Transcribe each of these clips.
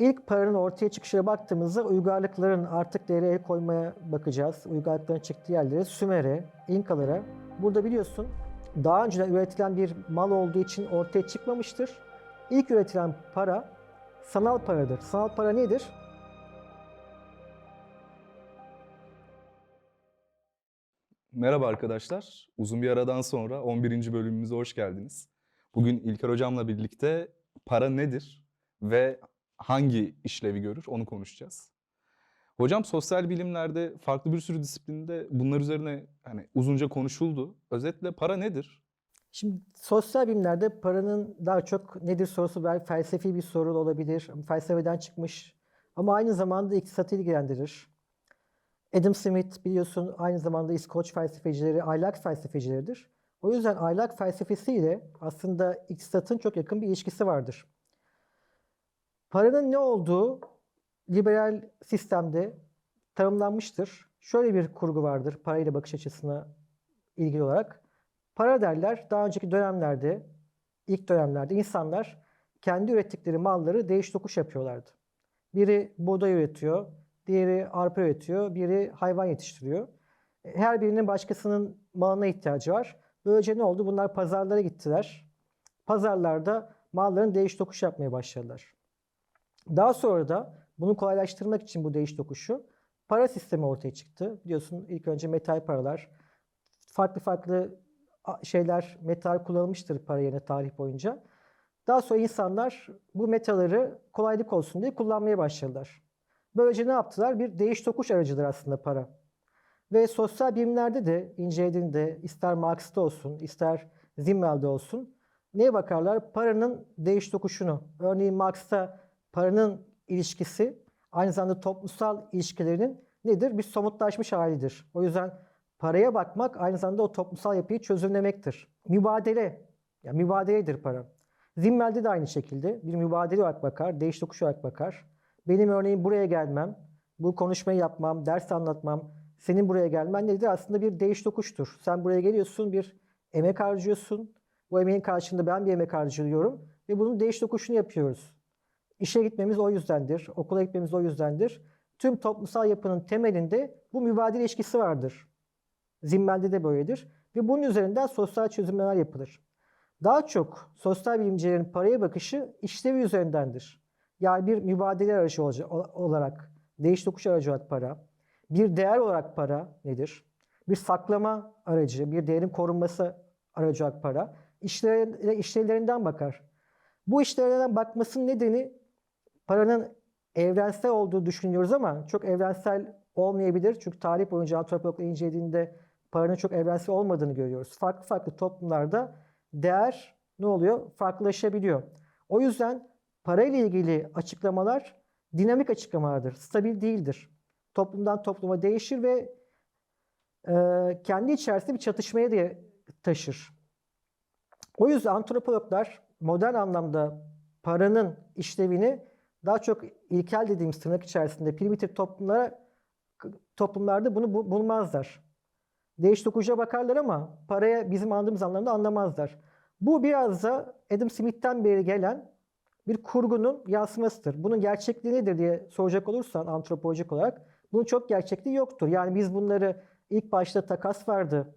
İlk paranın ortaya çıkışına baktığımızda uygarlıkların artık değere el koymaya bakacağız. Uygarlıkların çıktığı yerlere, Sümer'e, İnkalara. Burada biliyorsun daha önceden üretilen bir mal olduğu için ortaya çıkmamıştır. İlk üretilen para sanal paradır. Sanal para nedir? Merhaba arkadaşlar. Uzun bir aradan sonra 11. bölümümüze hoş geldiniz. Bugün İlker Hocam'la birlikte para nedir ve hangi işlevi görür onu konuşacağız. Hocam sosyal bilimlerde farklı bir sürü disiplinde bunlar üzerine hani uzunca konuşuldu. Özetle para nedir? Şimdi sosyal bilimlerde paranın daha çok nedir sorusu belki felsefi bir soru olabilir. Felsefeden çıkmış ama aynı zamanda iktisatı ilgilendirir. Adam Smith biliyorsun aynı zamanda İskoç felsefecileri, ahlak felsefecileridir. O yüzden ahlak felsefesiyle aslında iktisatın çok yakın bir ilişkisi vardır. Paranın ne olduğu liberal sistemde tanımlanmıştır. Şöyle bir kurgu vardır parayla bakış açısına ilgili olarak. Para derler daha önceki dönemlerde, ilk dönemlerde insanlar kendi ürettikleri malları değiş tokuş yapıyorlardı. Biri buğday üretiyor, diğeri arpa üretiyor, biri hayvan yetiştiriyor. Her birinin başkasının malına ihtiyacı var. Böylece ne oldu? Bunlar pazarlara gittiler. Pazarlarda malların değiş tokuş yapmaya başladılar. Daha sonra da bunu kolaylaştırmak için bu değiş tokuşu para sistemi ortaya çıktı. Biliyorsun ilk önce metal paralar, farklı farklı şeyler, metal kullanılmıştır para yerine tarih boyunca. Daha sonra insanlar bu metalleri kolaylık olsun diye kullanmaya başladılar. Böylece ne yaptılar? Bir değiş tokuş aracıdır aslında para. Ve sosyal bilimlerde de incelediğinde ister Marx'ta olsun, ister Zimmel'de olsun neye bakarlar? Paranın değiş tokuşunu. Örneğin Marx'ta paranın ilişkisi aynı zamanda toplumsal ilişkilerinin nedir? Bir somutlaşmış halidir. O yüzden paraya bakmak aynı zamanda o toplumsal yapıyı çözümlemektir. Mübadele, yani mübadeledir para. Zimmel'de de aynı şekilde bir mübadele olarak bakar, değiş tokuş olarak bakar. Benim örneğin buraya gelmem, bu konuşmayı yapmam, ders anlatmam, senin buraya gelmen nedir? Aslında bir değiş tokuştur. Sen buraya geliyorsun, bir emek harcıyorsun. Bu emeğin karşılığında ben bir emek harcıyorum ve bunun değiş tokuşunu yapıyoruz. İşe gitmemiz o yüzdendir, okula gitmemiz o yüzdendir. Tüm toplumsal yapının temelinde bu mübadele ilişkisi vardır. Zimmel'de de böyledir. Ve bunun üzerinden sosyal çözümler yapılır. Daha çok sosyal bilimcilerin paraya bakışı işlevi üzerindendir. Yani bir mübadele aracı olarak, değiş tokuş aracı olarak para, bir değer olarak para nedir? Bir saklama aracı, bir değerin korunması aracı olarak para, işlevlerinden bakar. Bu işlevlerden bakmasının nedeni paranın evrensel olduğu düşünüyoruz ama çok evrensel olmayabilir. Çünkü tarih boyunca antropologla incelediğinde paranın çok evrensel olmadığını görüyoruz. Farklı farklı toplumlarda değer ne oluyor? Farklılaşabiliyor. O yüzden parayla ilgili açıklamalar dinamik açıklamalardır. Stabil değildir. Toplumdan topluma değişir ve e, kendi içerisinde bir çatışmaya da taşır. O yüzden antropologlar modern anlamda paranın işlevini daha çok ilkel dediğimiz tırnak içerisinde primitif toplumlara toplumlarda bunu bulmazlar. Değiş tokuşa bakarlar ama paraya bizim anladığımız anlamda anlamazlar. Bu biraz da Adam Smith'ten beri gelen bir kurgunun yansımasıdır. Bunun gerçekliği nedir diye soracak olursan antropolojik olarak bunun çok gerçekliği yoktur. Yani biz bunları ilk başta takas vardı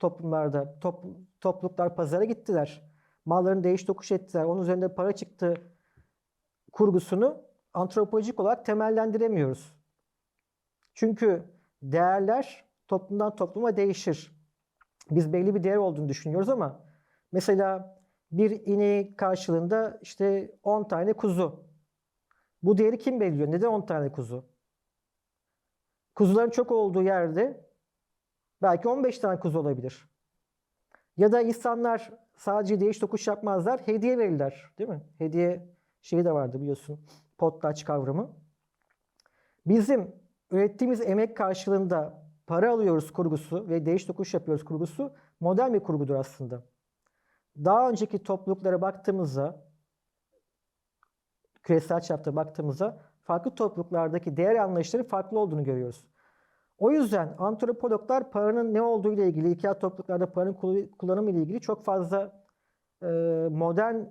toplumlarda. Top, topluluklar pazara gittiler. Mallarını değiş tokuş ettiler. Onun üzerinde para çıktı kurgusunu antropolojik olarak temellendiremiyoruz. Çünkü değerler toplumdan topluma değişir. Biz belli bir değer olduğunu düşünüyoruz ama mesela bir ineği karşılığında işte 10 tane kuzu. Bu değeri kim belirliyor? Neden 10 tane kuzu? Kuzuların çok olduğu yerde belki 15 tane kuzu olabilir. Ya da insanlar sadece değiş tokuş yapmazlar, hediye verirler. Değil mi? Hediye şeyi de vardı biliyorsun. Potlaç kavramı. Bizim ürettiğimiz emek karşılığında para alıyoruz kurgusu ve değiş tokuş yapıyoruz kurgusu modern bir kurgudur aslında. Daha önceki topluluklara baktığımızda küresel çapta baktığımızda farklı topluluklardaki değer anlayışları farklı olduğunu görüyoruz. O yüzden antropologlar paranın ne olduğu ile ilgili, ilkel topluluklarda paranın kullanımı ile ilgili çok fazla e, modern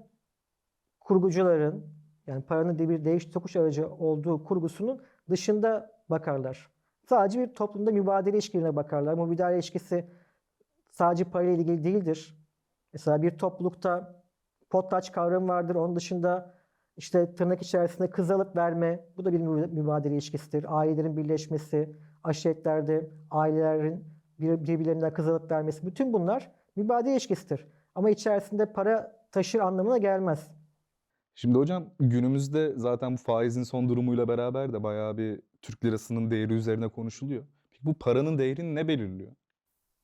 kurgucuların, yani paranın bir değiş tokuş aracı olduğu kurgusunun dışında bakarlar. Sadece bir toplumda mübadele ilişkilerine bakarlar. Mübadele ilişkisi sadece parayla ilgili değildir. Mesela bir toplulukta pottaç kavramı vardır. Onun dışında işte tırnak içerisinde kız alıp verme. Bu da bir müba- mübadele ilişkisidir. Ailelerin birleşmesi, aşiretlerde ailelerin bir- birbirlerinden kız alıp vermesi. Bütün bunlar mübadele ilişkisidir. Ama içerisinde para taşır anlamına gelmez. Şimdi hocam günümüzde zaten bu faizin son durumuyla beraber de bayağı bir Türk lirasının değeri üzerine konuşuluyor. Peki bu paranın değerini ne belirliyor?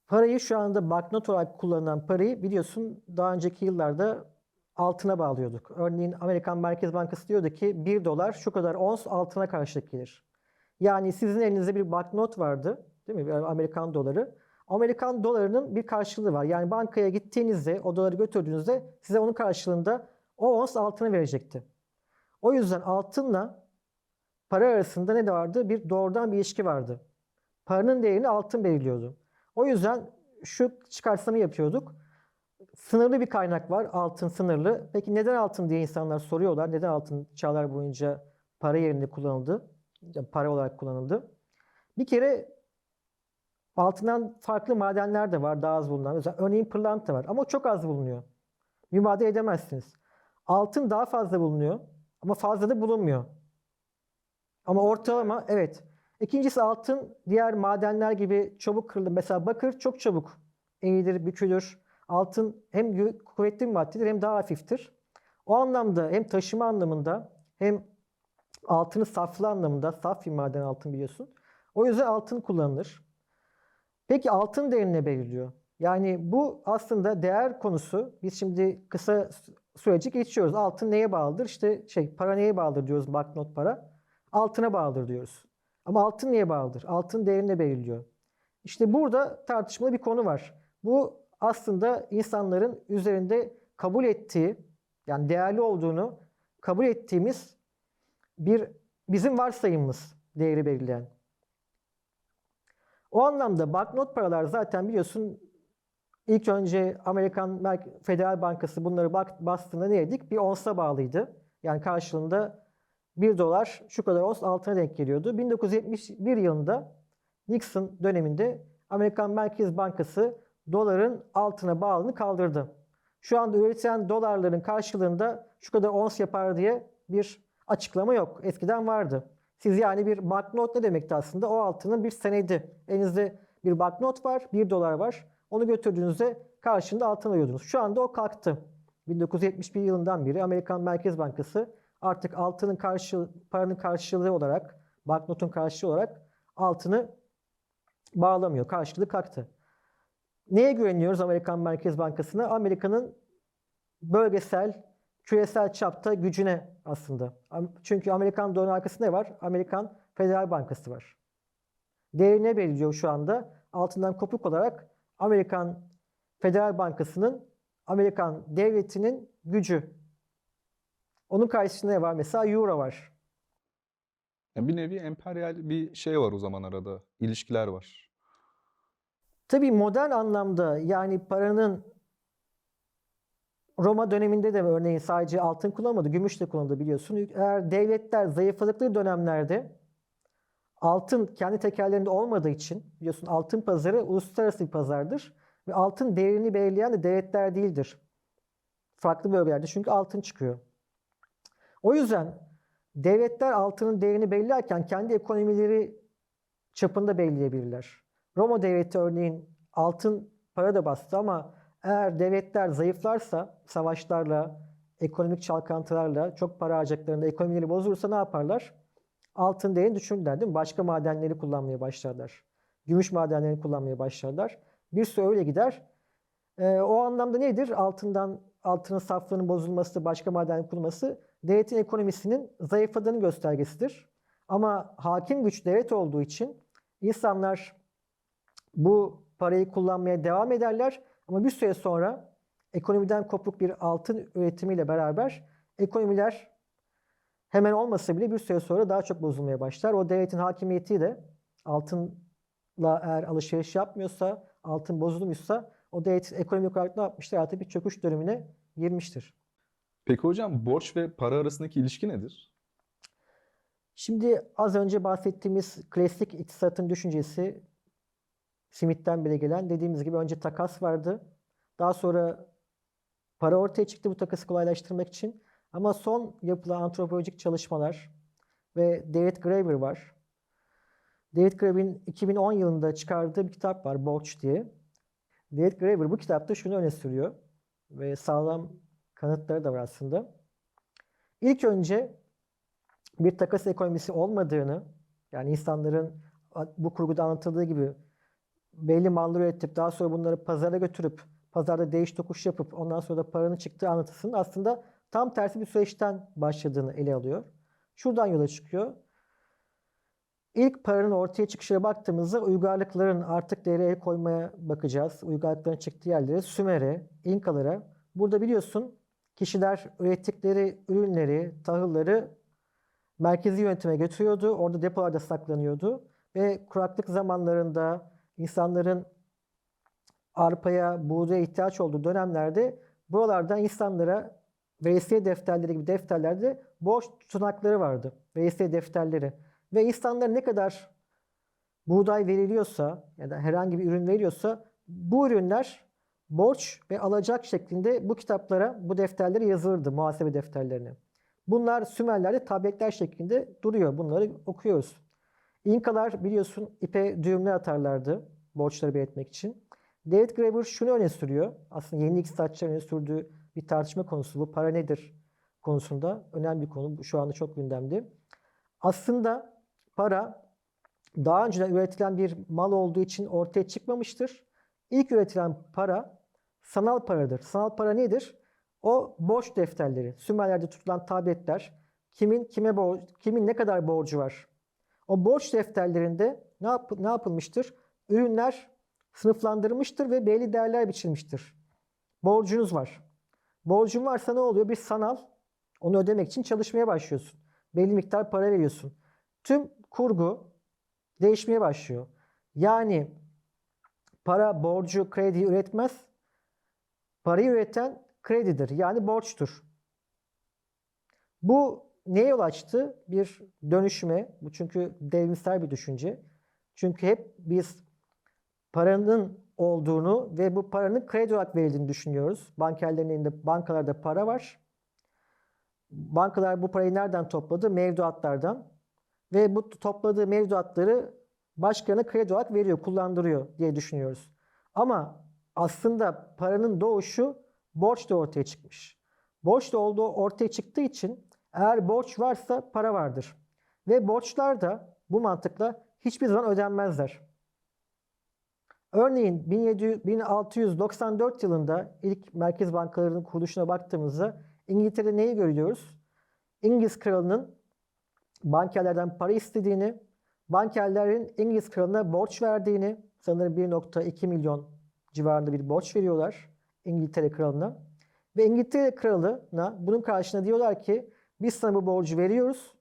Parayı şu anda banknot olarak kullanılan parayı biliyorsun daha önceki yıllarda altına bağlıyorduk. Örneğin Amerikan Merkez Bankası diyordu ki 1 dolar şu kadar ons altına karşılık gelir. Yani sizin elinizde bir banknot vardı değil mi? Amerikan doları. Amerikan dolarının bir karşılığı var. Yani bankaya gittiğinizde o doları götürdüğünüzde size onun karşılığında o ons altına verecekti. O yüzden altınla para arasında ne vardı? Bir doğrudan bir ilişki vardı. Paranın değerini altın belirliyordu. O yüzden şu çıkarsamı yapıyorduk. Sınırlı bir kaynak var, altın sınırlı. Peki neden altın diye insanlar soruyorlar. Neden altın çağlar boyunca para yerine kullanıldı? Yani para olarak kullanıldı. Bir kere altından farklı madenler de var daha az bulunan. Mesela örneğin pırlanta var ama çok az bulunuyor. Mübadele edemezsiniz. Altın daha fazla bulunuyor ama fazla da bulunmuyor. Ama ortalama evet. İkincisi altın diğer madenler gibi çabuk kırılır. Mesela bakır çok çabuk eğilir, bükülür. Altın hem kuvvetli bir maddedir hem daha hafiftir. O anlamda hem taşıma anlamında hem altını saflı anlamında saf bir maden altın biliyorsun. O yüzden altın kullanılır. Peki altın değerini belirliyor? Yani bu aslında değer konusu. Biz şimdi kısa süreci geçiyoruz. Altın neye bağlıdır? İşte şey para neye bağlıdır diyoruz banknot para. Altına bağlıdır diyoruz. Ama altın neye bağlıdır? Altın değerini ne belirliyor? İşte burada tartışmalı bir konu var. Bu aslında insanların üzerinde kabul ettiği, yani değerli olduğunu kabul ettiğimiz bir bizim varsayımımız değeri belirleyen. O anlamda banknot paralar zaten biliyorsun ilk önce Amerikan Federal Bankası bunları bastığında neydik? Bir onsa bağlıydı. Yani karşılığında 1 dolar şu kadar ons altına denk geliyordu. 1971 yılında Nixon döneminde Amerikan Merkez Bankası doların altına bağlılığını kaldırdı. Şu anda üretilen dolarların karşılığında şu kadar ons yapar diye bir açıklama yok. Eskiden vardı. Siz yani bir banknot ne demekti aslında? O altının bir senedi. Elinizde bir banknot var, 1 dolar var. Onu götürdüğünüzde karşında altın alıyordunuz. Şu anda o kalktı. 1971 yılından beri Amerikan Merkez Bankası artık altının karşı paranın karşılığı olarak, banknotun karşılığı olarak altını bağlamıyor. Karşılığı kalktı. Neye güveniyoruz Amerikan Merkez Bankası'na? Amerika'nın bölgesel, küresel çapta gücüne aslında. Çünkü Amerikan doların arkasında ne var? Amerikan Federal Bankası var. Değeri ne belirliyor şu anda? Altından kopuk olarak Amerikan Federal Bankası'nın, Amerikan devletinin gücü. Onun karşısında ne var? Mesela Euro var. Yani bir nevi emperyal bir şey var o zaman arada. İlişkiler var. Tabii modern anlamda yani paranın Roma döneminde de örneğin sadece altın kullanmadı, gümüş de kullanıldı biliyorsun. Eğer devletler zayıfladıkları dönemlerde altın kendi tekerlerinde olmadığı için biliyorsun altın pazarı uluslararası bir pazardır. Ve altın değerini belirleyen de devletler değildir. Farklı bölgelerde çünkü altın çıkıyor. O yüzden devletler altının değerini belirlerken kendi ekonomileri çapında belirleyebilirler. Roma devleti örneğin altın para da bastı ama eğer devletler zayıflarsa savaşlarla, ekonomik çalkantılarla çok para harcayacaklarında ekonomileri bozulursa ne yaparlar? Altın değerini düşürdüler değil mi? Başka madenleri kullanmaya başlarlar. Gümüş madenlerini kullanmaya başlarlar. Bir süre öyle gider. Ee, o anlamda nedir? Altından altının saflığının bozulması, başka maden kullanılması devletin ekonomisinin zayıfladığının göstergesidir. Ama hakim güç devlet olduğu için insanlar bu parayı kullanmaya devam ederler. Ama bir süre sonra ekonomiden kopuk bir altın üretimiyle beraber ekonomiler hemen olmasa bile bir süre sonra daha çok bozulmaya başlar. O devletin hakimiyeti de altınla eğer alışveriş yapmıyorsa, altın bozulmuşsa o devlet ekonomik olarak ne yapmıştır? Artık bir çöküş dönemine girmiştir. Peki hocam borç ve para arasındaki ilişki nedir? Şimdi az önce bahsettiğimiz klasik iktisatın düşüncesi Smith'ten bile gelen dediğimiz gibi önce takas vardı. Daha sonra para ortaya çıktı bu takası kolaylaştırmak için. Ama son yapılan antropolojik çalışmalar ve David Graeber var. David Graeber'in 2010 yılında çıkardığı bir kitap var Borç diye. David Graeber bu kitapta şunu öne sürüyor ve sağlam kanıtları da var aslında. İlk önce bir takas ekonomisi olmadığını, yani insanların bu kurguda anlatıldığı gibi belli malları üretip daha sonra bunları pazara götürüp pazarda değiş tokuş yapıp ondan sonra da paranın çıktığı anlatısının aslında tam tersi bir süreçten başladığını ele alıyor. Şuradan yola çıkıyor. İlk paranın ortaya çıkışına baktığımızda uygarlıkların artık değere el koymaya bakacağız. Uygarlıkların çıktığı yerlere, Sümer'e, İnkalara. Burada biliyorsun kişiler ürettikleri ürünleri, tahılları merkezi yönetime götürüyordu. Orada depolarda saklanıyordu. Ve kuraklık zamanlarında insanların arpaya, buğdaya ihtiyaç olduğu dönemlerde buralardan insanlara veresiye defterleri gibi defterlerde borç tutanakları vardı. Veresiye defterleri. Ve insanlara ne kadar buğday veriliyorsa ya da herhangi bir ürün veriliyorsa bu ürünler borç ve alacak şeklinde bu kitaplara, bu defterlere yazılırdı, muhasebe defterlerine. Bunlar Sümerler'de tabletler şeklinde duruyor. Bunları okuyoruz. İnkalar biliyorsun ipe düğümler atarlardı borçları belirtmek için. David Graeber şunu öne sürüyor. Aslında yeni iktisatçıların öne sürdüğü bir tartışma konusu bu. Para nedir konusunda önemli bir konu. Şu anda çok gündemde. Aslında para daha önceden üretilen bir mal olduğu için ortaya çıkmamıştır. İlk üretilen para sanal paradır. Sanal para nedir? O borç defterleri, Sümerler'de tutulan tabletler, kimin kime bor- kimin ne kadar borcu var? O borç defterlerinde ne, yap- ne yapılmıştır? Ürünler sınıflandırılmıştır ve belli değerler biçilmiştir. Borcunuz var. Borcun varsa ne oluyor? Bir sanal. Onu ödemek için çalışmaya başlıyorsun. Belli miktar para veriyorsun. Tüm kurgu değişmeye başlıyor. Yani para borcu, kredi üretmez. Parayı üreten kredidir. Yani borçtur. Bu neye yol açtı? Bir dönüşüme. Bu çünkü devrimsel bir düşünce. Çünkü hep biz paranın olduğunu ve bu paranın kredi olarak verildiğini düşünüyoruz. Bankerlerin elinde bankalarda para var. Bankalar bu parayı nereden topladı? Mevduatlardan. Ve bu topladığı mevduatları başkana kredi olarak veriyor, kullandırıyor diye düşünüyoruz. Ama aslında paranın doğuşu borç da ortaya çıkmış. Borç da olduğu ortaya çıktığı için eğer borç varsa para vardır. Ve borçlar da bu mantıkla hiçbir zaman ödenmezler. Örneğin 1700 1694 yılında ilk merkez bankalarının kuruluşuna baktığımızda İngiltere'de neyi görüyoruz? İngiliz kralının bankerlerden para istediğini, bankerlerin İngiliz kralına borç verdiğini, sanırım 1.2 milyon civarında bir borç veriyorlar İngiltere kralına. Ve İngiltere kralına bunun karşılığında diyorlar ki biz sana bu borcu veriyoruz.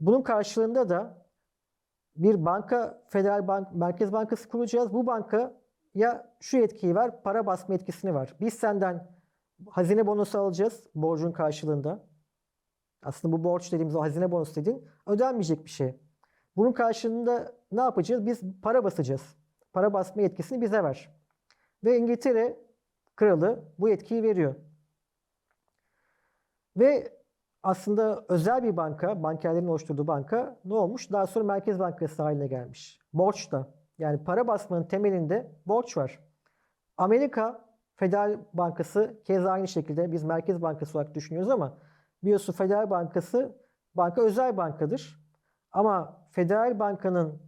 Bunun karşılığında da bir banka, Federal Bank, Merkez Bankası kuracağız. Bu banka ya şu yetkiyi var, para basma etkisini var. Biz senden hazine bonosu alacağız borcun karşılığında. Aslında bu borç dediğimiz o hazine bonosu dediğin ödenmeyecek bir şey. Bunun karşılığında ne yapacağız? Biz para basacağız. Para basma yetkisini bize ver. Ve İngiltere kralı bu yetkiyi veriyor. Ve aslında özel bir banka, bankerlerin oluşturduğu banka ne olmuş? Daha sonra Merkez Bankası haline gelmiş. Borç da. Yani para basmanın temelinde borç var. Amerika Federal Bankası keza aynı şekilde biz Merkez Bankası olarak düşünüyoruz ama biliyorsun Federal Bankası banka özel bankadır. Ama Federal Banka'nın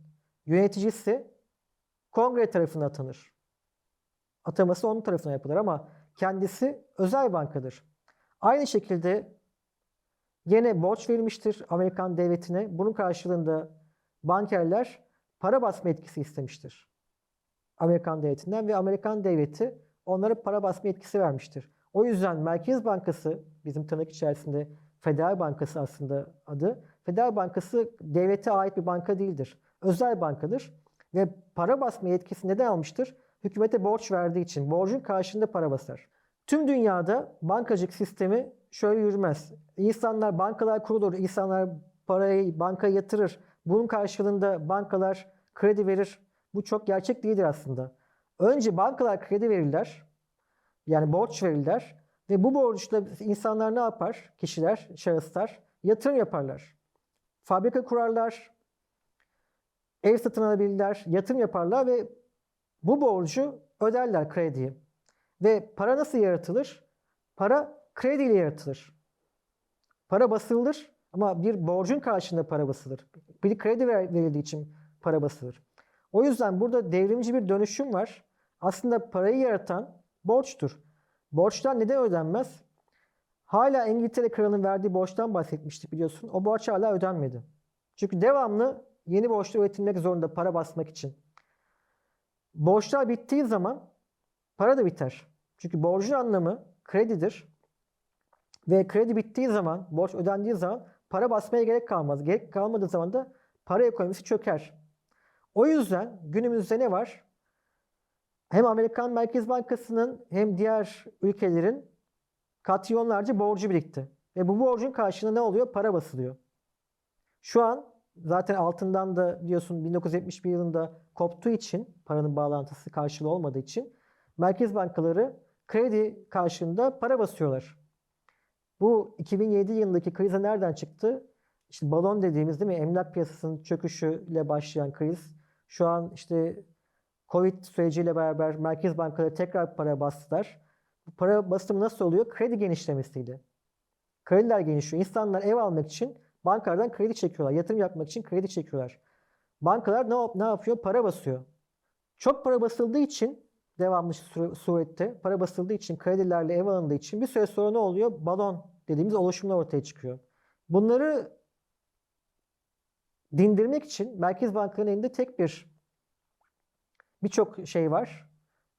yöneticisi kongre tarafından atanır. Ataması onun tarafından yapılır ama kendisi özel bankadır. Aynı şekilde Yine borç verilmiştir Amerikan devletine. Bunun karşılığında bankerler para basma etkisi istemiştir. Amerikan devletinden ve Amerikan devleti onlara para basma etkisi vermiştir. O yüzden Merkez Bankası bizim tırnak içerisinde Federal Bankası aslında adı. Federal Bankası devlete ait bir banka değildir. Özel bankadır ve para basma yetkisi neden almıştır? Hükümete borç verdiği için borcun karşılığında para basar. Tüm dünyada bankacılık sistemi şöyle yürümez. İnsanlar bankalar kurulur, insanlar parayı bankaya yatırır. Bunun karşılığında bankalar kredi verir. Bu çok gerçek değildir aslında. Önce bankalar kredi verirler. Yani borç verirler. Ve bu borçla insanlar ne yapar? Kişiler, şahıslar yatırım yaparlar. Fabrika kurarlar. Ev satın alabilirler. Yatırım yaparlar ve bu borcu öderler krediyi. Ve para nasıl yaratılır? Para krediyle yaratılır. Para basılır ama bir borcun karşılığında para basılır. Bir kredi ver- verildiği için para basılır. O yüzden burada devrimci bir dönüşüm var. Aslında parayı yaratan borçtur. Borçlar neden ödenmez? Hala İngiltere kralının verdiği borçtan bahsetmiştik biliyorsun. O borç hala ödenmedi. Çünkü devamlı yeni borçlar üretilmek zorunda para basmak için. Borçlar bittiği zaman para da biter. Çünkü borcun anlamı kredidir. Ve kredi bittiği zaman, borç ödendiği zaman para basmaya gerek kalmaz. Gerek kalmadığı zaman da para ekonomisi çöker. O yüzden günümüzde ne var? Hem Amerikan Merkez Bankası'nın hem diğer ülkelerin katrilyonlarca borcu birikti. Ve bu borcun karşılığında ne oluyor? Para basılıyor. Şu an zaten altından da diyorsun 1971 yılında koptuğu için paranın bağlantısı karşılığı olmadığı için merkez bankaları kredi karşılığında para basıyorlar. Bu 2007 yılındaki krize nereden çıktı? İşte balon dediğimiz değil mi? Emlak piyasasının çöküşüyle başlayan kriz. Şu an işte Covid süreciyle beraber merkez bankaları tekrar para bastılar. Bu para basımı nasıl oluyor? Kredi genişlemesiyle. Krediler genişliyor. İnsanlar ev almak için bankalardan kredi çekiyorlar. Yatırım yapmak için kredi çekiyorlar. Bankalar ne, ne yapıyor? Para basıyor. Çok para basıldığı için devamlı sure- surette para basıldığı için kredilerle ev alındığı için bir süre sonra ne oluyor? Balon dediğimiz oluşumlar ortaya çıkıyor. Bunları dindirmek için merkez bankalarının elinde tek bir birçok şey var,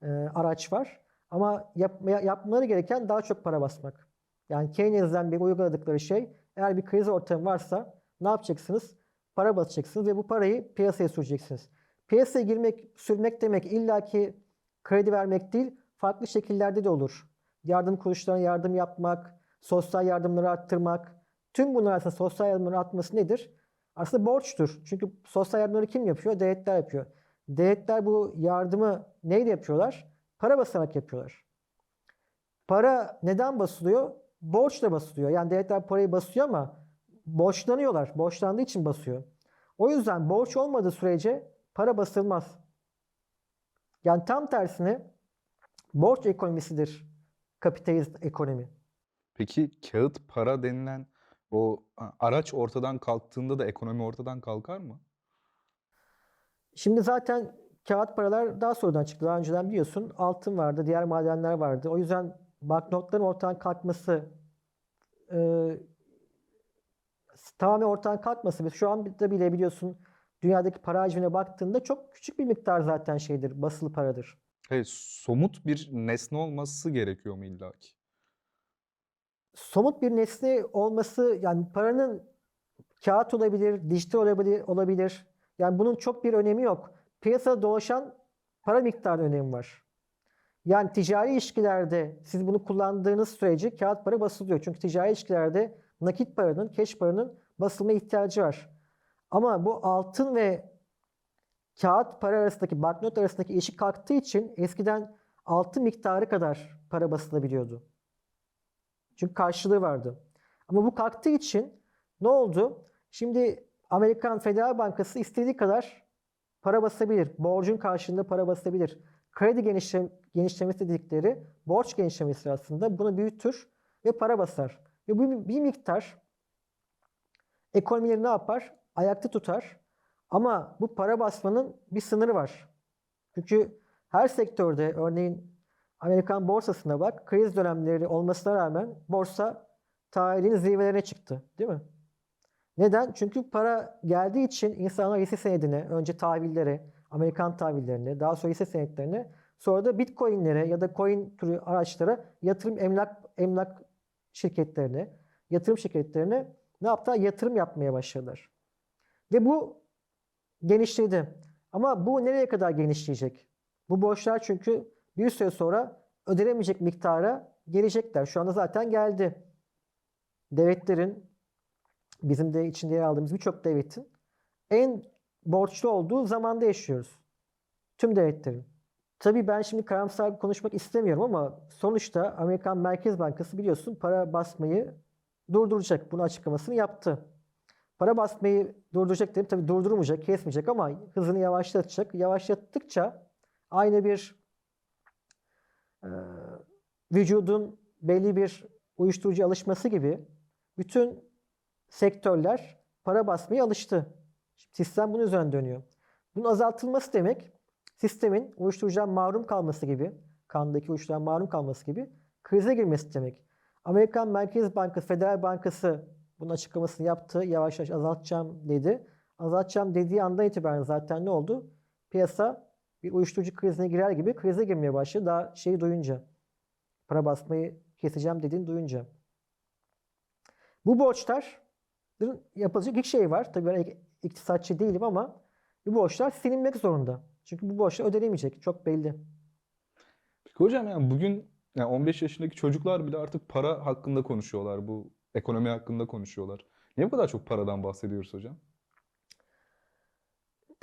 e, araç var. Ama yapmaya, yapmaları gereken daha çok para basmak. Yani Keynes'den bir uyguladıkları şey, eğer bir kriz ortamı varsa ne yapacaksınız? Para basacaksınız ve bu parayı piyasaya süreceksiniz. Piyasaya girmek, sürmek demek illaki kredi vermek değil, farklı şekillerde de olur. Yardım kuruluşlarına yardım yapmak, sosyal yardımları arttırmak. Tüm bunlar aslında sosyal yardımların artması nedir? Aslında borçtur. Çünkü sosyal yardımları kim yapıyor? Devletler yapıyor. Devletler bu yardımı neyle yapıyorlar? Para basarak yapıyorlar. Para neden basılıyor? Borçla basılıyor. Yani devletler parayı basıyor ama borçlanıyorlar. Borçlandığı için basıyor. O yüzden borç olmadığı sürece para basılmaz. Yani tam tersine borç ekonomisidir kapitalist ekonomi. Peki kağıt para denilen o araç ortadan kalktığında da ekonomi ortadan kalkar mı? Şimdi zaten kağıt paralar daha sonradan çıktı. Daha önceden biliyorsun altın vardı, diğer madenler vardı. O yüzden banknotların ortadan kalkması e, tamamen ortadan kalkması ve şu an da bile biliyorsun dünyadaki para hacmine baktığında çok küçük bir miktar zaten şeydir, basılı paradır. Hey, somut bir nesne olması gerekiyor mu illaki? Somut bir nesne olması yani paranın kağıt olabilir, dijital olabilir, olabilir. Yani bunun çok bir önemi yok. Piyasada dolaşan para miktarı önemi var. Yani ticari ilişkilerde siz bunu kullandığınız sürece kağıt para basılıyor. Çünkü ticari ilişkilerde nakit paranın, cash paranın basılma ihtiyacı var. Ama bu altın ve kağıt para arasındaki, banknot arasındaki ilişki kalktığı için eskiden altın miktarı kadar para basılabiliyordu. Çünkü karşılığı vardı. Ama bu kalktığı için ne oldu? Şimdi Amerikan Federal Bankası istediği kadar para basabilir. Borcun karşılığında para basabilir. Kredi genişle, genişlemesi dedikleri borç genişlemesi aslında bunu büyütür ve para basar. Ve bu bir miktar ekonomileri ne yapar? Ayakta tutar. Ama bu para basmanın bir sınırı var. Çünkü her sektörde örneğin Amerikan borsasına bak, kriz dönemleri olmasına rağmen borsa tarihin zirvelerine çıktı, değil mi? Neden? Çünkü para geldiği için insanlar hisse senedine, önce tahvillere, Amerikan tahvillerine, daha sonra hisse senetlerine, sonra da bitcoinlere ya da coin türü araçlara yatırım emlak emlak şirketlerine, yatırım şirketlerine ne yaptılar? Yatırım yapmaya başladılar. Ve bu genişledi. Ama bu nereye kadar genişleyecek? Bu borçlar çünkü bir süre sonra ödenemeyecek miktara gelecekler. Şu anda zaten geldi. devletlerin bizim de içinde yer aldığımız birçok devletin en borçlu olduğu zamanda yaşıyoruz. Tüm devletlerin. Tabii ben şimdi karamsar konuşmak istemiyorum ama sonuçta Amerikan Merkez Bankası biliyorsun para basmayı durduracak. Bunu açıklamasını yaptı. Para basmayı durduracak dedim. Tabii durdurmayacak, kesmeyecek ama hızını yavaşlatacak. Yavaşlattıkça aynı bir e, vücudun belli bir uyuşturucu alışması gibi bütün sektörler para basmaya alıştı. Sistem bunun üzerine dönüyor. Bunun azaltılması demek sistemin uyuşturucudan mahrum kalması gibi, kandaki uyuşturucudan mahrum kalması gibi krize girmesi demek. Amerikan Merkez Bankası, Federal Bankası bunun açıklamasını yaptı. Yavaş yavaş azaltacağım dedi. Azaltacağım dediği andan itibaren zaten ne oldu? Piyasa bir uyuşturucu krizine girer gibi krize girmeye başladı. Daha şeyi duyunca. Para basmayı keseceğim dediğini duyunca. Bu borçların yapılacak ilk şey var. Tabii ben ik- iktisatçı değilim ama bu borçlar silinmek zorunda. Çünkü bu borçlar ödenemeyecek. Çok belli. Peki hocam yani bugün yani 15 yaşındaki çocuklar bile artık para hakkında konuşuyorlar. Bu ekonomi hakkında konuşuyorlar. Niye bu kadar çok paradan bahsediyoruz hocam?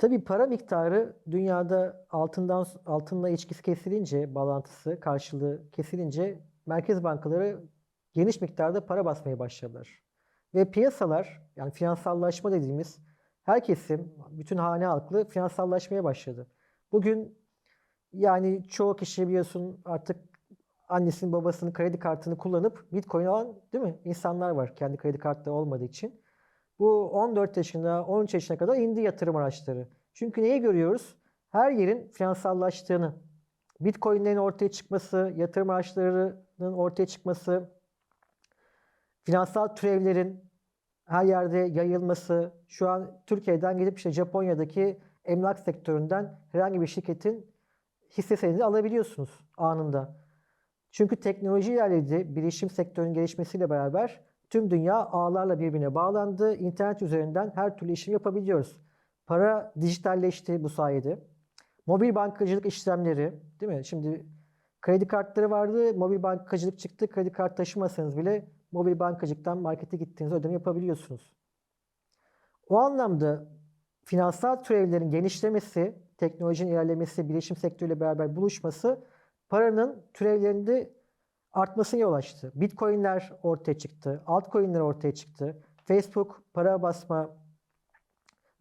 Tabii para miktarı dünyada altından altınla ilişkisi kesilince, bağlantısı, karşılığı kesilince merkez bankaları geniş miktarda para basmaya başladılar. Ve piyasalar yani finansallaşma dediğimiz her kesim, bütün hane halkı finansallaşmaya başladı. Bugün yani çoğu kişi biliyorsun artık annesinin babasının kredi kartını kullanıp Bitcoin alan değil mi? insanlar var kendi kredi kartları olmadığı için. Bu 14 yaşına, 13 yaşına kadar indi yatırım araçları. Çünkü neyi görüyoruz? Her yerin finansallaştığını, Bitcoin'lerin ortaya çıkması, yatırım araçlarının ortaya çıkması, finansal türevlerin her yerde yayılması, şu an Türkiye'den gidip işte Japonya'daki emlak sektöründen herhangi bir şirketin hisse senedi alabiliyorsunuz anında. Çünkü teknoloji ilerledi, bilişim sektörünün gelişmesiyle beraber tüm dünya ağlarla birbirine bağlandı. İnternet üzerinden her türlü işlem yapabiliyoruz. Para dijitalleşti bu sayede. Mobil bankacılık işlemleri, değil mi? Şimdi kredi kartları vardı, mobil bankacılık çıktı. Kredi kart taşımasanız bile mobil bankacılıktan markete gittiğinizde ödeme yapabiliyorsunuz. O anlamda finansal türevlerin genişlemesi, teknolojinin ilerlemesi, bilişim sektörüyle beraber buluşması paranın türevlerinde artmasına yol açtı. Bitcoin'ler ortaya çıktı, altcoin'ler ortaya çıktı. Facebook para basma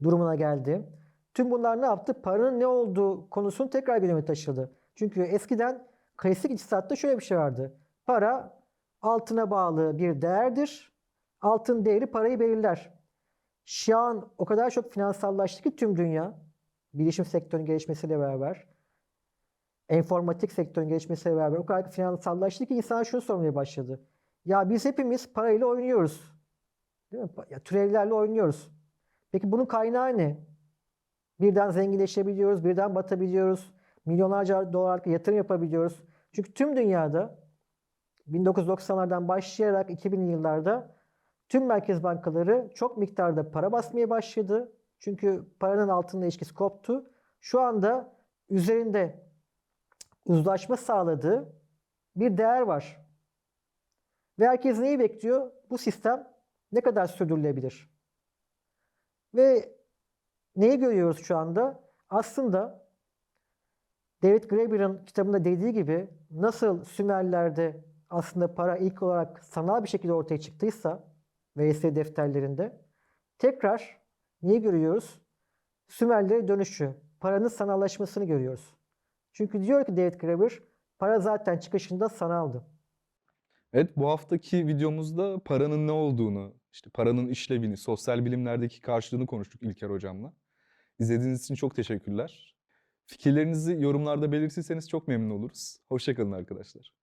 durumuna geldi. Tüm bunlar ne yaptı? Paranın ne olduğu konusunu tekrar gündeme taşıdı. Çünkü eskiden klasik iktisatta şöyle bir şey vardı. Para altına bağlı bir değerdir. Altın değeri parayı belirler. Şu an o kadar çok finansallaştı ki tüm dünya, bilişim sektörünün gelişmesiyle beraber, enformatik sektörün gelişmesiyle beraber o kadar finansallaştı ki insanlar şunu sormaya başladı. Ya biz hepimiz parayla oynuyoruz. Değil mi? Ya türevlerle oynuyoruz. Peki bunun kaynağı ne? Birden zenginleşebiliyoruz, birden batabiliyoruz. Milyonlarca dolarlık yatırım yapabiliyoruz. Çünkü tüm dünyada 1990'lardan başlayarak 2000'li yıllarda tüm merkez bankaları çok miktarda para basmaya başladı. Çünkü paranın altında ilişkisi koptu. Şu anda üzerinde uzlaşma sağladığı bir değer var. Ve herkes neyi bekliyor? Bu sistem ne kadar sürdürülebilir? Ve neyi görüyoruz şu anda? Aslında David Graeber'ın kitabında dediği gibi nasıl Sümerler'de aslında para ilk olarak sanal bir şekilde ortaya çıktıysa VS defterlerinde tekrar neyi görüyoruz? Sümerlere dönüşü, paranın sanallaşmasını görüyoruz. Çünkü diyor ki David Graeber, para zaten çıkışında sanaldı. Evet bu haftaki videomuzda paranın ne olduğunu, işte paranın işlevini, sosyal bilimlerdeki karşılığını konuştuk İlker hocamla. İzlediğiniz için çok teşekkürler. Fikirlerinizi yorumlarda belirtirseniz çok memnun oluruz. Hoşçakalın arkadaşlar.